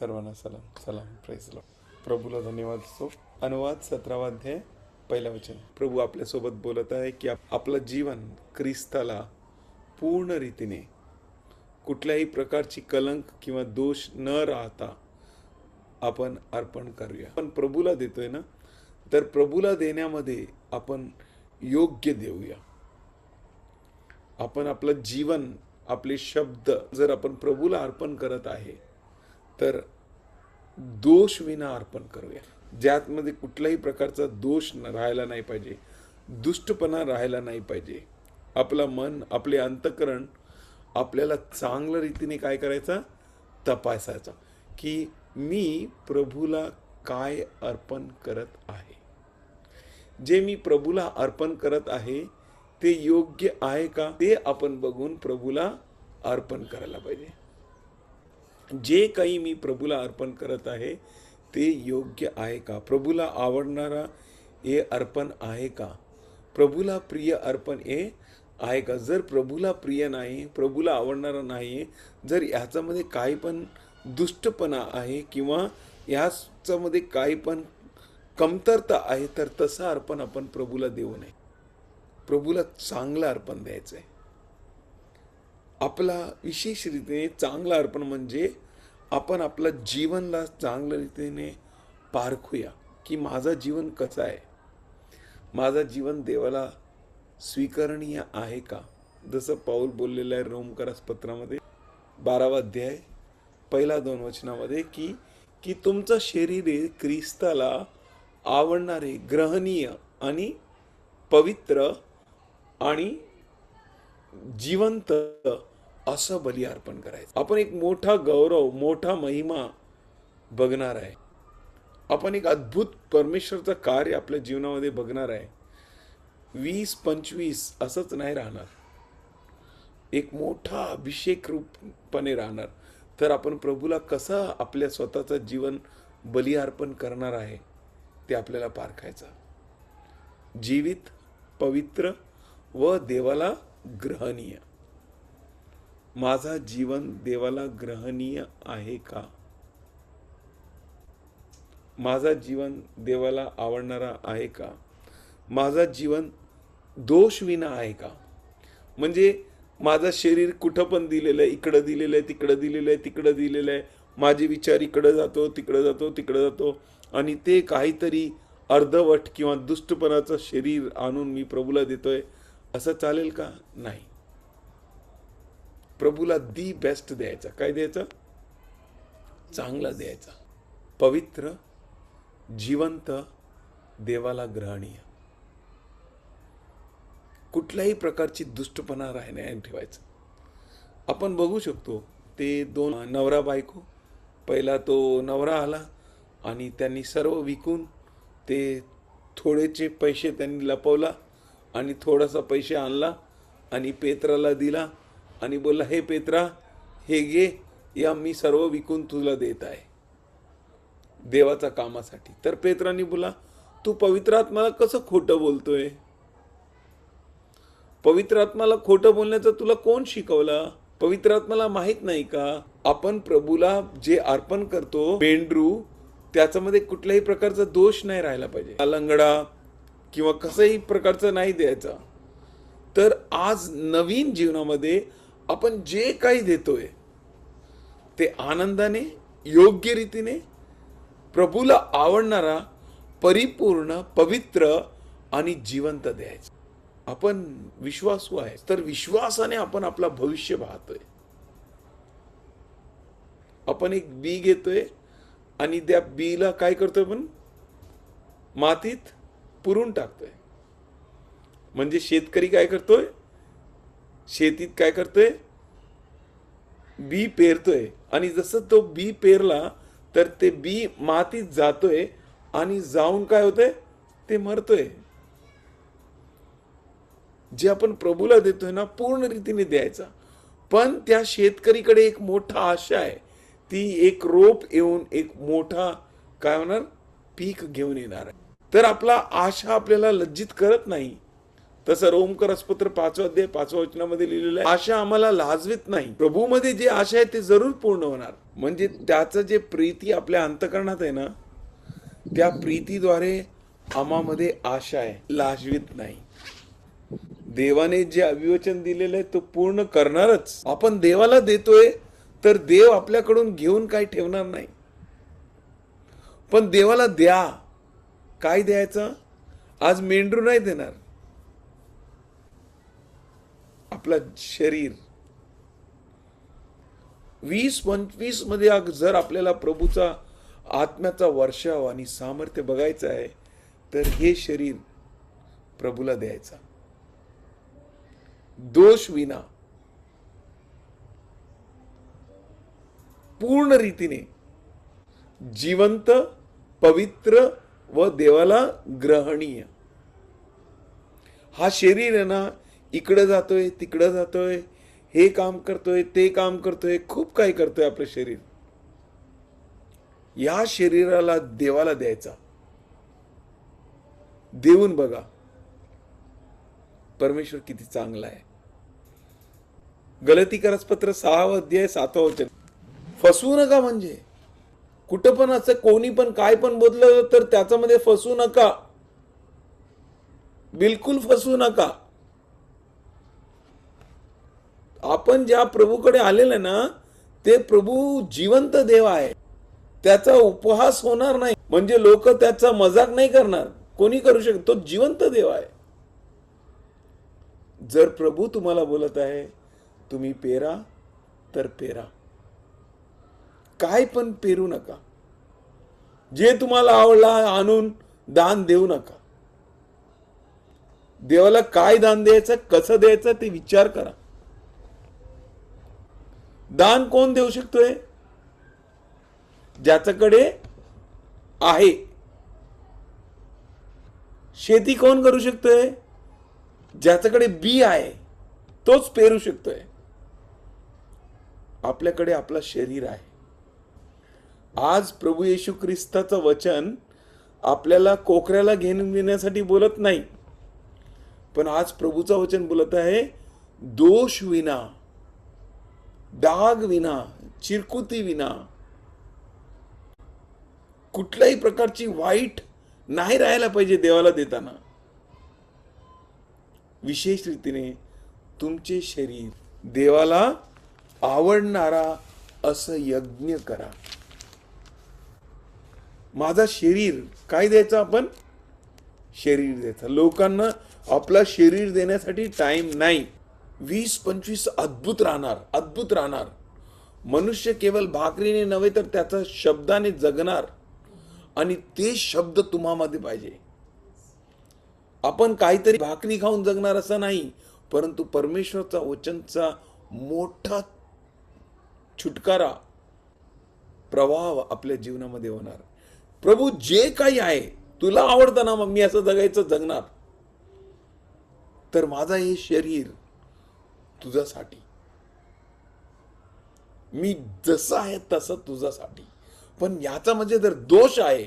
सर्वांना सलाम सलाम प्रेस प्रभूला धन्यवाद असो अनुवाद सतरावा अध्याय पहिला वचन. प्रभू आपल्यासोबत बोलत आहे की आपलं जीवन ख्रिस्ताला पूर्ण रीतीने कुठल्याही प्रकारची कलंक किंवा दोष न राहता आपण अर्पण करूया. आपण प्रभूला देतोय ना तर प्रभूला देण्यामध्ये आपण योग्य देऊया. आपण आपलं जीवन आपले शब्द जर आपण प्रभूला अर्पण करत आहे तर दोष विना अर्पण करूया. ज्यातमध्ये कुठल्याही प्रकारचा दोष न- राहायला नाही पाहिजे दुष्टपणा राहायला नाही पाहिजे. आपलं मन आपले अंतकरण आपल्याला चांगल्या रीतीने काय करायचं? तपासायचं की मी प्रभूला काय अर्पण करत आहे. जे मी प्रभूला अर्पण करत आहे ते योग्य आहे का? ते आपण बघून प्रभूला अर्पण करायला पाहिजे. जे काही मी प्रभूला अर्पण करत आहे ते योग्य आहे का? प्रभूला आवडणारा हे अर्पण आहे का? प्रभूला प्रिय अर्पण हे आहे का? जर प्रभूला प्रिय नाही प्रभूला आवडणारा नाही जर ह्याच्यामध्ये काही पण दुष्टपणा आहे किंवा ह्याच्यामध्ये काही पण कमतरता आहे तर तसं अर्पण आपण प्रभूला देऊ नये. प्रभूला चांगलं अर्पण द्यायचं आहे आपला विशेष रीतीने चांगलं अर्पण म्हणजे आपण आपलं जीवनला चांगल्या रीतीने पारखूया की माझं जीवन कसं आहे? माझं जीवन देवाला स्वीकरणीय आहे का? जसं पाऊल बोललेलं आहे रोमकरास पत्रामध्ये बारावा अध्याय पहिला दोन वचनामध्ये की की तुमचं शरीर हे ख्रिस्ताला आवडणारे ग्रहणीय आणि पवित्र आणि जिवंत असं बली अर्पण करायचं. आपण एक मोठा गौरव मोठा महिमा बघणार आहे. आपण एक अद्भुत परमेश्वरचं कार्य आपल्या जीवनामध्ये बघणार आहे. वीस पंचवीस असंच नाही राहणार. एक मोठा अभिषेक रूपपणे राहणार. तर आपण प्रभूला कसं आपल्या स्वतःचं जीवन बली अर्पण करणार आहे ते आपल्याला पारखायचं जीवित पवित्र व देवाला ग्रहणीय. माझा जीवन देवाला ग्रहणीय आहे का? माझा जीवन देवाला आवडणारा आहे का? माझा जीवन दोष विना आहे का? म्हणजे माझं शरीर कुठं पण दिलेलं आहे इकडं दिलेलं आहे तिकडं दिलेलं आहे तिकडं दिलेलं आहे. माझे विचार इकडं जातो तिकडं जातो तिकडं जातो. आणि ते काहीतरी अर्धवट किंवा दुष्टपणाचं शरीर आणून मी प्रभूला देतोय. असं चालेल का? नाही. प्रभूला दी बेस्ट द्यायचा. काय द्यायचं? चांगला द्यायचा. पवित्र जिवंत देवाला ग्रहणीय. कुठल्याही प्रकारची दुष्टपणा राहण्या ठेवायचं. आपण बघू शकतो ते दोन नवरा बायको पहिला तो नवरा आला आणि त्यांनी सर्व विकून ते थोडेचे पैसे त्यांनी लपवला आणि थोडासा पैसे आणला आणि पेत्राला दिला आणि बोलला हे पेत्रा हे घे या मी सर्व विकून तुला देत आहे देवाच्या कामासाठी. तर पेत्रांनी बोला तू पवित्र आत्माला कसं खोटं बोलतोय? पवित्र आत्माला खोटं बोलण्याचं तुला कोण शिकवलं? पवित्र आत्माला माहीत नाही का? आपण प्रभूला जे अर्पण करतो मेंढरू त्याच्यामध्ये कुठल्याही प्रकारचा दोष नाही राहिला पाहिजे. लंगडा किंवा कसंही प्रकारचं नाही द्यायचा. तर आज नवीन जीवनामध्ये आपण जे काही देतोय ते आनंदाने योग्य रीतीने प्रभूला आवडणारा परिपूर्ण पवित्र आणि जिवंत द्यायचं. आपण विश्वासू आहे. तर विश्वासाने आपण आपला भविष्य पाहतोय. आपण एक बी घेतोय आणि त्या बीला काय करतोय पण मातीत पुरून टाकतोय. म्हणजे शेतकरी काय करतोय? शेतीत काय करतोय? बी पेरतोय. आणि जसं तो बी पेरला तर ते बी मातीत जातोय आणि जाऊन काय होतंय? ते मरतोय. जे आपण प्रभूला देतोय ना पूर्ण रीतीने द्यायचा. पण त्या शेतकरीकडे एक मोठा आशा आहे. ती एक रोप येऊन एक मोठा काय होणार? पीक घेऊन येणार आहे. तर आपला आशा आपल्याला लज्जित करत नाही. तसं रोमकरसपत्र पाचवा अध्याय पाचव्या वचनामध्ये लिहिलेलं आहे आशा आम्हाला लाजवीत नाही. प्रभूमध्ये जे आशा आहे ते जरूर पूर्ण होणार. म्हणजे त्याचं जे प्रीती आपल्या अंतकरणात आहे ना त्या प्रीतीद्वारे आम्हामध्ये आशा आहे लाजवीत नाही. देवाने जे अभिवचन दिलेलं आहे तो पूर्ण करणारच. आपण देवाला देतोय तर देव आपल्याकडून घेऊन काही ठेवणार नाही. पण देवाला द्या. काय द्यायचं? आज मेंढरू नाही देणार. आपलं शरीर. वीस पंचवीसमध्ये जर आपल्याला प्रभूचा आत्म्याचा वर्षाव आणि सामर्थ्य बघायचं आहे तर हे शरीर प्रभूला द्यायचा. दोष विना. पूर्ण रीतीने जिवंत पवित्र व देवाला ग्रहणीय. हा शरीर आहे ना इकडं जातोय तिकडं जातोय हे काम करतोय ते काम करतोय खूप काही करतोय आपलं शरीर. या शरीराला देवाला द्यायचा. देऊन बघा. परमेश्वर किती चांगला आहे. गलती पत्र सहावा अध्याय सातवा वचन. फसवू नका म्हणजे. कुठं पण असं कोणी पण काय पण बोललं तर त्याच्यामध्ये फसू नका. बिलकुल फसवू नका. आपण ज्या प्रभूकडे आलेले ना ते प्रभू जिवंत देव आहे. त्याचा उपहास होणार नाही. म्हणजे लोक त्याचा मजाक नाही करणार. कोणी करू शकत? तो जिवंत देव आहे. जर प्रभू तुम्हाला बोलत आहे तुम्ही पेरा तर पेरा. काय पण पेरू नका. जे तुम्हाला आवडला आणून दान देऊ नका. देवाला काय दान द्यायचं कसं द्यायचं ते विचार करा. दान कोण देऊ शकतोय? ज्याच्याकडे आहे. शेती कोण करू शकतोय? ज्याच्याकडे बी आहे तोच पेरू शकतोय. आपल्याकडे आपलं शरीर आहे. आज प्रभू येशू ख्रिस्ताचं वचन आपल्याला कोकऱ्याला घेऊन घेण्यासाठी बोलत नाही. पण आज प्रभूचं वचन बोलत आहे दोष विना. डाग विना चिरकुती विना कुठल्याही प्रकारची वाईट नाही राहायला पाहिजे देवाला देताना. विशेष रीतीने तुमचे शरीर देवाला आवडणारा असं यज्ञ करा. माझा शरीर काय द्यायचं आपण? शरीर द्यायचं. लोकांना आपला शरीर देण्यासाठी टाइम नाही. वीस पंचवीस अद्भुत राहणार अद्भुत राहणार. मनुष्य केवळ भाकरीने नव्हे तर त्याचा शब्दाने जगणार. आणि ते शब्द तुम्हामध्ये पाहिजे. आपण काहीतरी भाकरी खाऊन जगणार असं नाही परंतु परमेश्वरचा वचनचा मोठा छुटकारा प्रवाह आपल्या जीवनामध्ये होणार. प्रभू जे काही आहे तुला आवडतं ना मग मी असं जगायचं जगणार. तर माझा हे शरीर तुझ्यासाठी. मी जसं आहे तसं तुझ्यासाठी. पण याचा म्हणजे जर दोष आहे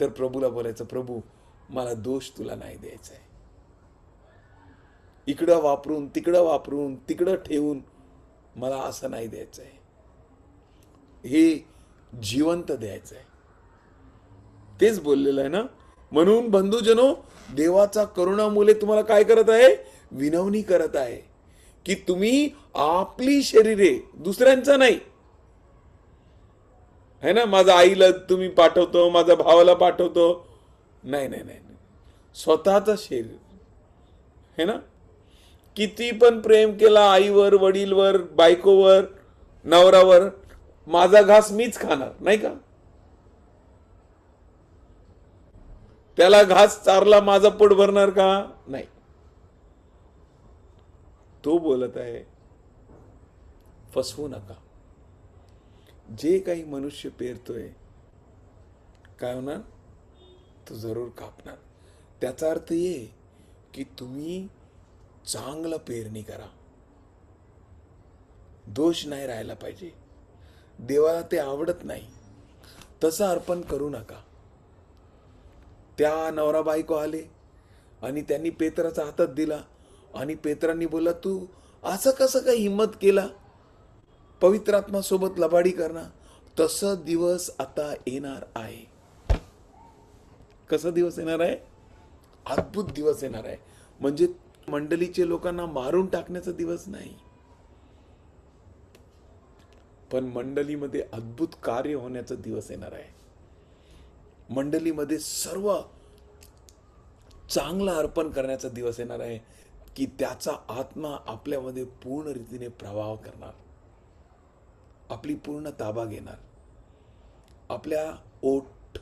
तर प्रभूला बोलायचं प्रभू मला दोष तुला नाही द्यायचा आहे इकडं वापरून तिकडं वापरून तिकडं ठेवून मला असं नाही द्यायचं आहे हे जिवंत द्यायचं आहे तेच बोललेलं आहे ना? म्हणून बंधूजनो देवाचा करुणामुळे तुम्हाला काय करत आहे? विनवणी करत आहे. की तुम्ही आपली शरीरे दुसऱ्यांचं नाही. है ना? माझ्या आईला तुम्ही पाठवतो माझ्या भावाला पाठवतो. नाही नाही नाही नाही. स्वतःचं शरीर. है ना? किती पण प्रेम केला आईवर वडीलवर बायकोवर नवरावर माझा घास मीच खाणार नाही का? त्याला घास चारला माझा पोट भरणार का? नाही. तो बोलत आहे फसवू नका. जे काही मनुष्य पेरतोय काय होणार? तो जरूर कापणार. त्याचा अर्थ ये की तुम्ही चांगलं पेरणी करा. दोष नाही राहायला पाहिजे. देवाला ते आवडत नाही. तसं अर्पण करू नका. त्या नवरा बायको आले आणि त्यांनी पेत्राचा हातात दिला. आणि पेत्रांनी बोलला तू असं कसं काय हिंमत केला? पवित्रात्मा सोबत लबाडी करणार. तसं दिवस आता येणार आहे. कसा दिवस येणार आहे? अद्भुत दिवस येणार आहे. म्हणजे मंडळीचे लोकांना मारून टाकण्याचा दिवस नाही. पण मंडळीमध्ये अद्भुत कार्य होण्याचा दिवस येणार आहे. मंडळीमध्ये सर्व चांगलं अर्पण करण्याचा दिवस येणार आहे. की त्याचा आत्मा आपल्यामध्ये पूर्ण रीतीने प्रभाव करणार. आपली पूर्ण ताबा घेणार. आपल्या ओठ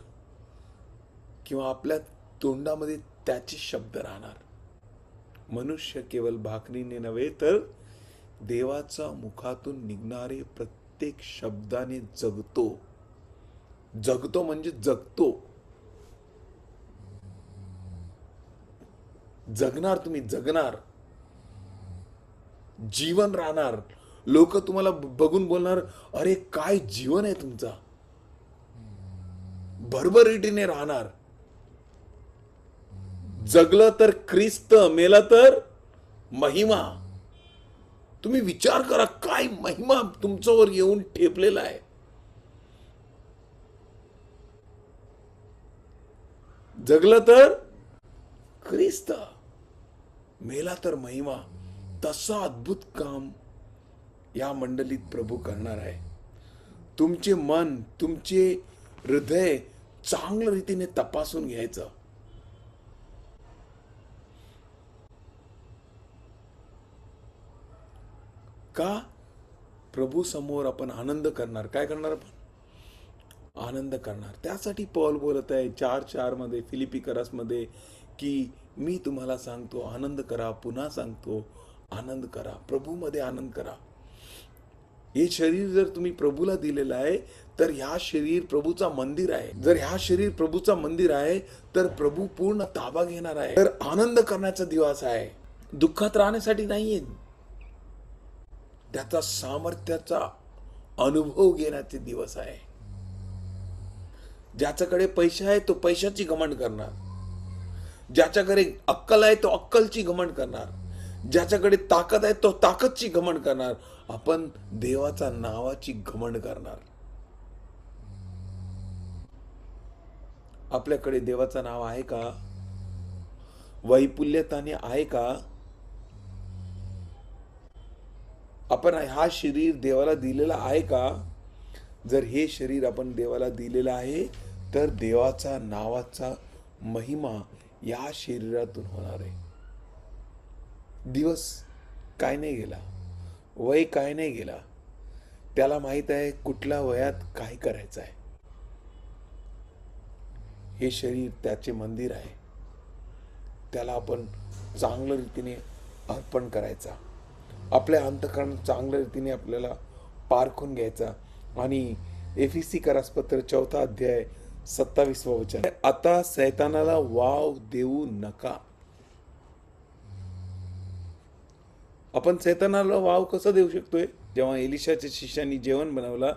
किंवा आपल्या तोंडामध्ये त्याचे शब्द राहणार. मनुष्य केवळ भाकरीने नव्हे तर देवाचा मुखातून निघणारे प्रत्येक शब्दाने जगतो. जगतो म्हणजे जगतो. जगणार तुम्ही जगणार. जीवन राहणार. लोक तुम्हाला बघून बोलणार अरे काय जीवन आहे तुमचा? भरभरीटीने राहणार. जगलं तर ख्रिस्त मेला तर महिमा. तुम्ही विचार करा काय महिमा तुमच्यावर येऊन ठेपलेला आहे? जगलं तर ख्रिस्त. मेला तर महिमा तसा अद्भुत काम या मंडलीत प्रभू करणार आहे. तुमचे मन तुमचे हृदय चांगल्या रीतीने तपासून घ्यायचं. का? प्रभू समोर आपण आनंद करणार. काय करणार आपण? आनंद करणार. त्यासाठी पॉल बोलत आहे चार चारमध्ये फिलिपी मध्ये की मी तुम्हाला सांगतो आनंद करा पुन्हा सांगतो आनंद करा प्रभूमध्ये आनंद करा. हे शरीर जर तुम्ही प्रभूला दिलेलं आहे तर ह्या शरीर प्रभूचा मंदिर आहे. जर ह्या शरीर प्रभूचा मंदिर आहे तर प्रभू पूर्ण ताबा घेणार आहे. तर आनंद करण्याचा दिवस आहे. दुःखात राहण्यासाठी नाहीये. त्याचा सामर्थ्याचा अनुभव घेण्याचे दिवस आहे. ज्याच्याकडे पैसे आहे तो पैशाची गमंड करणार. ज्याच्याकडे अक्कल आहे तो अक्कलची घमंड करणार. ज्याच्याकडे ताकद आहे तो ताकदची घमंड करणार. आपण देवाचा नावाची घमंड करणार. आपल्याकडे देवाचं नाव आहे का? वैपुल्यताने आहे का? आपण हा शरीर देवाला दिलेला आहे का? जर हे शरीर आपण देवाला दिलेलं आहे तर देवाचा नावाचा महिमा या शरीरातून होणार आहे. दिवस काय नाही गेला वय काय नाही गेला त्याला माहीत आहे कुठल्या वयात काय करायचं आहे. हे शरीर त्याचे मंदिर आहे. त्याला आपण चांगल्या रीतीने अर्पण करायचा. आपल्या अंतकरण चांगल्या रीतीने आपल्याला पारखून घ्यायचा. आणि एफ सी करासपत्र चौथा अध्याय सत्तावीसवा वचन. आता सैतानाला वाव देऊ नका. आपण सैतानाला वाव कसं देऊ शकतोय? जेव्हा एलिशाच्या शिष्यांनी जेवण बनवला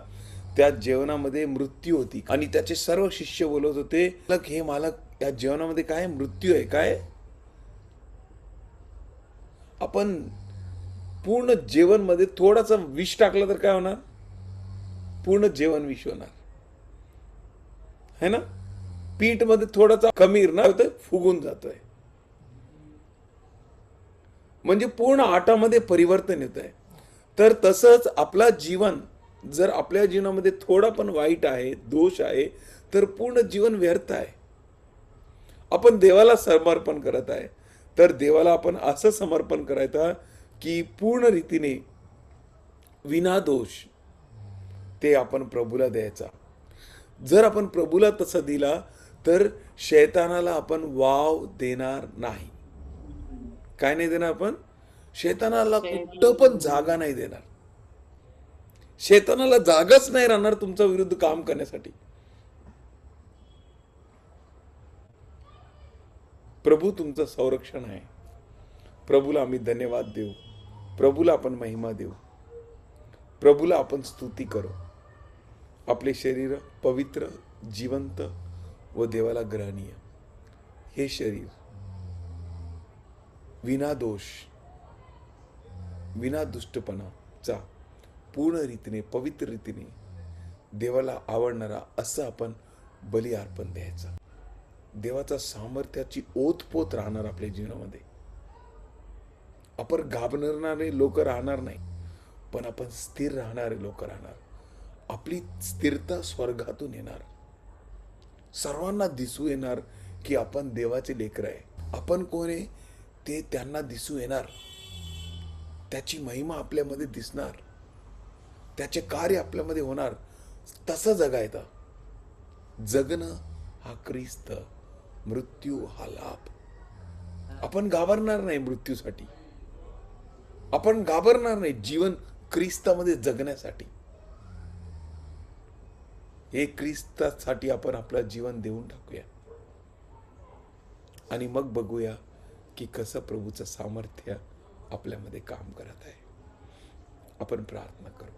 त्या जेवणामध्ये मृत्यू होती. आणि त्याचे सर्व शिष्य बोलत होते "मालक, हे मालक या जेवणामध्ये काय? मृत्यू आहे काय? आपण पूर्ण जेवणमध्ये थोडासा विष टाकला तर काय होणार? पूर्ण जेवण विष होणार. है ना? पीठमध्ये थोडासा कमी ना होतं फुगून जातोय. म्हणजे पूर्ण आटामध्ये परिवर्तन येत आहे तर तसंच आपला जीवन जर आपल्या जीवनामध्ये थोडा पण वाईट आहे दोष आहे तर पूर्ण जीवन व्यर्थ आहे. आपण देवाला समर्पण करत आहे. तर देवाला आपण असं समर्पण करायचं की पूर्ण रीतीने विनादोष ते आपण प्रभूला द्यायचा. जर आपण प्रभूला तसं दिला तर शैतानाला आपण वाव देणार नाही. काय नाही देणार आपण? शैतानाला कुठं पण जागा नाही देणार. शैतानाला जागाच नाही राहणार तुमच्या विरुद्ध काम करण्यासाठी. प्रभू तुमचं संरक्षण आहे. प्रभूला आम्ही धन्यवाद देऊ. प्रभूला आपण महिमा देऊ. प्रभूला आपण स्तुती करू. आपले शरीर पवित्र जिवंत व देवाला ग्रहणीय. हे शरीर विनादोष विना दुष्टपणाचा पूर्ण रीतीने पवित्र रीतीने देवाला आवडणारा असं आपण बली अर्पण द्यायचं. देवाचा सामर्थ्याची ओतपोत राहणार आपल्या जीवनामध्ये. आपण घाबरणारे लोक राहणार नाही पण आपण स्थिर राहणारे लोक राहणार. आपली स्थिरता स्वर्गातून येणार. सर्वांना दिसू येणार की आपण देवाचे लेकर आहे. आपण कोण आहे? ते त्यांना दिसू येणार. त्याची महिमा आपल्यामध्ये दिसणार. त्याचे कार्य आपल्यामध्ये होणार. तसं जगायचं. जगणं हा क्रिस्त मृत्यू हा लाभ. आपण घाबरणार नाही मृत्यूसाठी. आपण घाबरणार नाही जीवन क्रिस्तामध्ये जगण्यासाठी. हे ख्रिस्तासाठी आपण आपलं जीवन देऊन टाकूया. आणि मग बघूया की कसं प्रभूचं सामर्थ्य आपल्यामध्ये काम करत आहे. आपण प्रार्थना करू.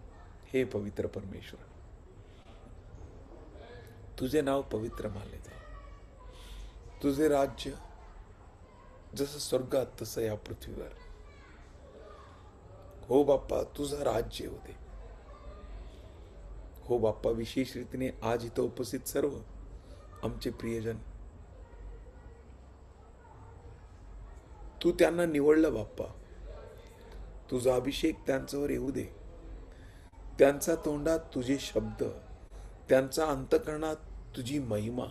हे पवित्र परमेश्वर तुझे नाव पवित्र मानले जाऊ. तुझे राज्य जसं स्वर्गात तसं या पृथ्वीवर. हो बाप्पा तुझं राज्य होते. हो बाप्पा विशेष रीतीने आज इथं उपस्थित सर्व आमचे प्रियजन. तू त्यांना निवडलं बाप्पा. तुझा अभिषेक त्यांच्यावर येऊ दे. त्यांचा तोंडात तुझे शब्द त्यांचा अंतकरणात तुझी महिमा.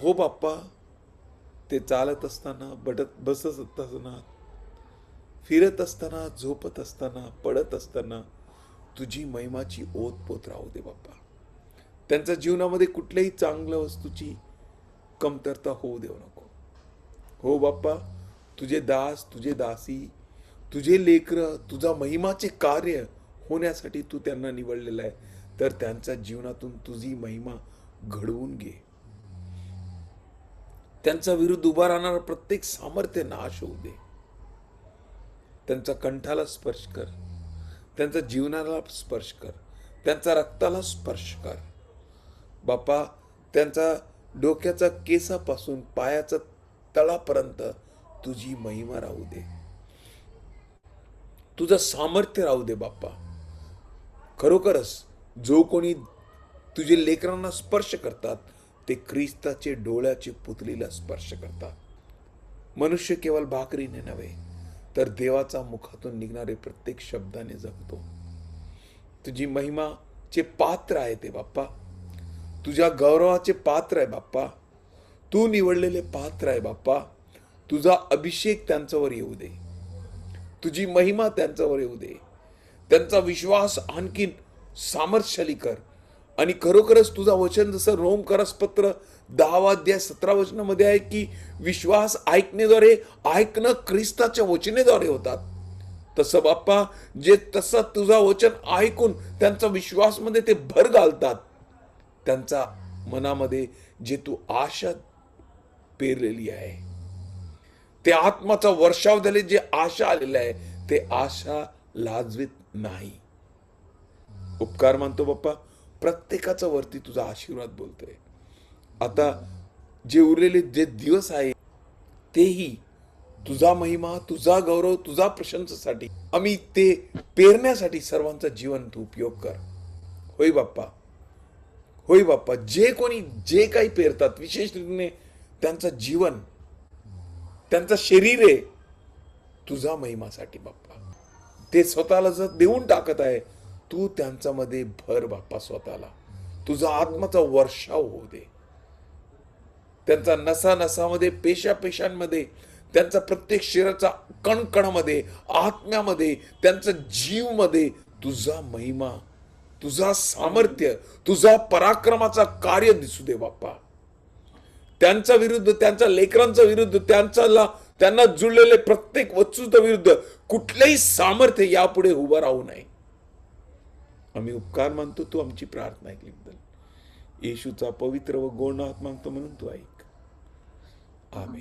हो बाप्पा ते चालत असताना बटत बसत असताना फिरत असताना झोपत असताना पडत असताना तुझी महिमाची ओतपोत राहू दे बाप्पा. त्यांच्या जीवनामध्ये कुठल्याही चांगल्या वस्तूची कमतरता होऊ देऊ नको. हो बाप्पा तुझे दास तुझे दासी तुझे लेकर तुझा महिमाचे कार्य होण्यासाठी तू त्यांना निवडलेलं आहे. तर त्यांच्या जीवनातून तुझी महिमा घडवून घे. त्यांचा विरुद्ध उभा राहणारा प्रत्येक सामर्थ्य नाश होऊ दे. त्यांच्या कंठाला स्पर्श कर. त्यांचा जीवनाला स्पर्श कर. त्यांचा रक्ताला स्पर्श कर. बापा त्यांचा डोक्याचा केसापासून पायाचा तळापर्यंत तुझी महिमा राहू दे. तुझं सामर्थ्य राहू दे बाप्पा. खरोखरच जो कोणी तुझे लेकरांना स्पर्श करतात ते ख्रिस्ताचे डोळ्याचे पुतलीला स्पर्श करतात. मनुष्य केवळ भाकरीने नव्हे तर देवाचा मुखातून निघणारे प्रत्येक शब्दाने जगतो. तुझी महिमाचे पात्र आहे ते बाप्पा. तुझ्या गौरवाचे पात्र आहे बाप्पा. तू निवडलेले पात्र आहे बाप्पा. तुझा अभिषेक त्यांच्यावर येऊ दे. तुझी महिमा त्यांच्यावर येऊ दे. त्यांचा विश्वास आणखीन सामर्थ्यशाली कर. आणि खरोखरच तुझा वचन जसं रोम करसपत्र दहावा अध्याय सतरा वचनामध्ये आहे की विश्वास ऐकण्याद्वारे ऐकणं ख्रिस्ताच्या वचनेद्वारे होतात. तसं बाप्पा जे तसं तुझा वचन ऐकून त्यांचा विश्वासमध्ये ते भर घालतात. त्यांचा मनामध्ये जे तू आशा पेरलेली आहे ते आत्माचा वर्षाव झाले जे आशा आलेले आहे ते आशा लाजवीत नाही. उपकार मानतो बाप्पा प्रत्येकाचा वरती तुझा आशीर्वाद बोलतोय. आता जे उरलेले जे दिवस आहे तेही तुझा महिमा तुझा गौरव तुझा प्रशंसेसाठी आम्ही ते पेरण्यासाठी सर्वांचा जीवन तू उपयोग कर. होय बाप्पा. होय बाप्पा. जे कोणी जे काही पेरतात विशेष रीतीने त्यांचं जीवन त्यांचं शरीर आहे तुझा महिमासाठी बाप्पा. ते स्वतःला जर देऊन टाकत आहे तू त्यांच्यामध्ये भर बाप्पा स्वतःला. तुझा आत्माचा वर्षाव होऊ दे. त्यांचा नसा नसामध्ये पेशा पेशांमध्ये त्यांचा प्रत्येक शरीराचा कणकणामध्ये आत्म्यामध्ये त्यांचा जीवमध्ये तुझा महिमा तुझा सामर्थ्य तुझा पराक्रमाचा कार्य दिसू दे बाप्पा. त्यांच्या विरुद्ध त्यांच्या लेकरांचा विरुद्ध त्यांचा त्यांना जुळलेले प्रत्येक वस्तूच्या विरुद्ध कुठलेही सामर्थ्य यापुढे उभं राहू नये. आम्ही उपकार मानतो तू आमची प्रार्थना ऐकल्याबद्दल येशूचा पवित्र व गोड नावात मागतो म्हणून तू ऐक Amén.